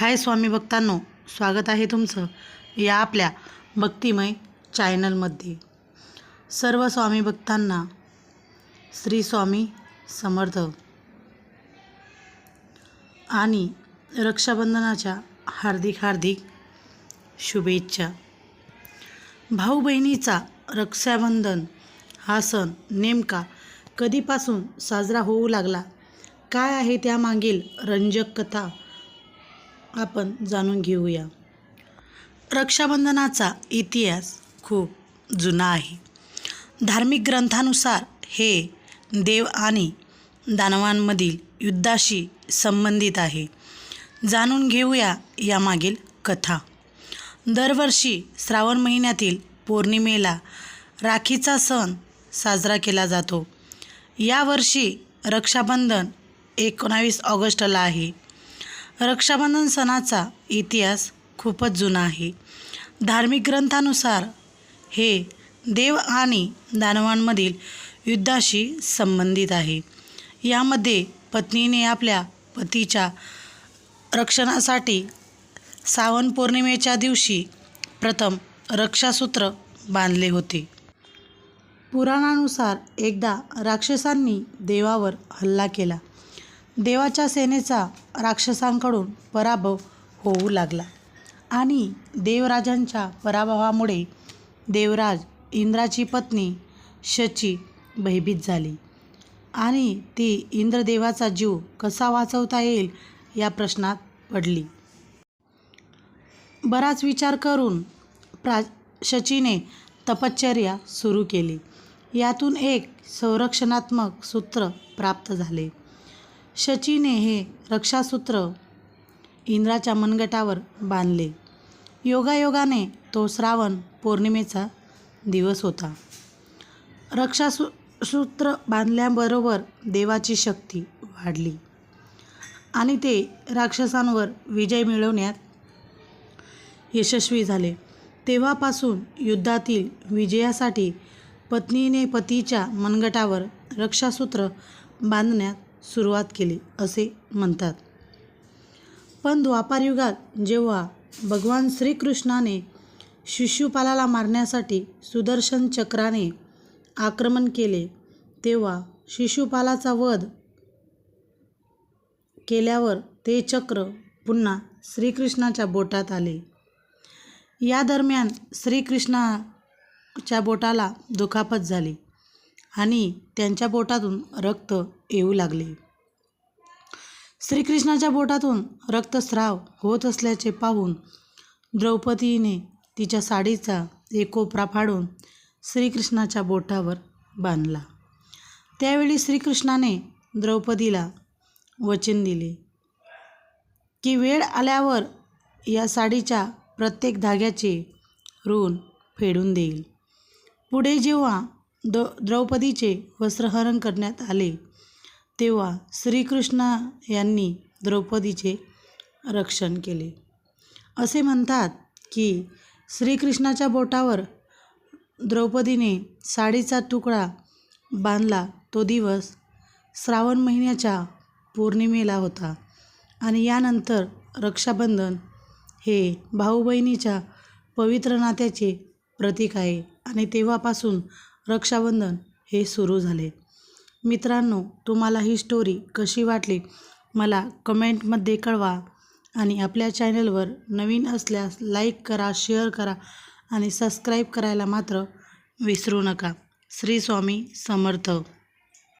हाय स्वामी भक्तांनो स्वागत आहे तुमचं या आपल्या भक्तिमय चॅनलमध्ये. सर्व स्वामी भक्तांना श्री स्वामी समर्थ. आणि रक्षाबंधनाच्या हार्दिक हार्दिक शुभेच्छा. भाऊ बहिणीचा रक्षाबंधन हा सण नेमका कधीपासून साजरा होऊ लागला? काय आहे त्यामागील रंजक कथा? आपण जाणून घेऊया. रक्षाबंधनाचा इतिहास खूप जुना आहे. धार्मिक ग्रंथानुसार हे देव आणि दानवांमधील युद्धाशी संबंधित आहे. जाणून घेऊया यामागील कथा. दरवर्षी श्रावण महिन्यातील पौर्णिमेला राखीचा सण साजरा केला जातो. यावर्षी रक्षाबंधन एकोणावीस ऑगस्टला आहे. रक्षाबंधन सणाचा इतिहास खूपच जुना आहे. धार्मिक ग्रंथानुसार हे देव आणि दानवांमधील युद्धाशी संबंधित आहे. यामध्ये पत्नीने आपल्या पतीच्या रक्षणासाठी सावन पौर्णिमेच्या दिवशी प्रथम रक्षासूत्र बांधले होते. पुराणानुसार एकदा राक्षसांनी देवावर हल्ला केला. देवाच्या सेनेचा राक्षसांकडून पराभव होऊ लागला आणि देवराजांच्या पराभवामुळे देवराज इंद्राची पत्नी शची भयभीत झाली. आणि ती इंद्रदेवाचा जीव कसा वाचवता येईल या प्रश्नात पडली. बराच विचार करून प्रा शचीने तपश्चर्या सुरू केली. यातून एक संरक्षणात्मक सूत्र प्राप्त झाले. शचीने हे रक्षासूत्र इंद्राच्या मनगटावर बांधले. योगायोगाने तो श्रावण पौर्णिमेचा दिवस होता. रक्षासू सूत्र बांधल्याबरोबर देवाची शक्ती वाढली आणि ते राक्षसांवर विजय मिळवण्यात यशस्वी झाले. तेव्हापासून युद्धातील विजयासाठी पत्नीने पतीच्या मनगटावर रक्षासूत्र बांधण्यात सुरुवात केली असे म्हणतात. पण द्वापारयुगात जेव्हा भगवान श्रीकृष्णाने शिशुपालाला मारण्यासाठी सुदर्शन चक्राने आक्रमण केले तेव्हा शिशुपालाचा वध केल्यावर ते चक्र पुन्हा श्रीकृष्णाच्या बोटात आले. या दरम्यान श्रीकृष्णाच्या बोटाला दुखापत झाली. आणि त्यांच्या बोटातून रक्त येऊ लागले. श्रीकृष्णाच्या बोटातून रक्तस्राव होत असल्याचे पाहून द्रौपदीने तिच्या साडीचा एक कोपरा फाडून श्रीकृष्णाच्या बोटावर बांधला. त्यावेळी श्रीकृष्णाने द्रौपदीला वचन दिले की वेळ आल्यावर या साडीच्या प्रत्येक धाग्याचे ऋण फेडून देईल. पुढे जेव्हा द द्रौपदीचे वस्त्रहरण करण्यात आले. तेव्हा श्रीकृष्ण यांनी द्रौपदीचे रक्षण केले. असे म्हणतात की श्रीकृष्णाच्या बोटावर द्रौपदीने साडीचा तुकडा बांधला. तो दिवस श्रावण महिन्याच्या पौर्णिमेला होता आणि यानंतर रक्षाबंधन हे भाऊ बहिणीच्या पवित्र नात्याचे प्रतीक आहे आणि तेव्हापासून रक्षाबंधन हे सुरू झाले. मित्रांनो तुम्हाला ही स्टोरी कशी वाटली? मला कमेंटमध्ये कळवा आणि आपल्या चॅनलवर नवीन असल्यास लाईक करा शेअर करा आणि सबस्क्राईब करायला मात्र विसरू नका. श्री स्वामी समर्थ.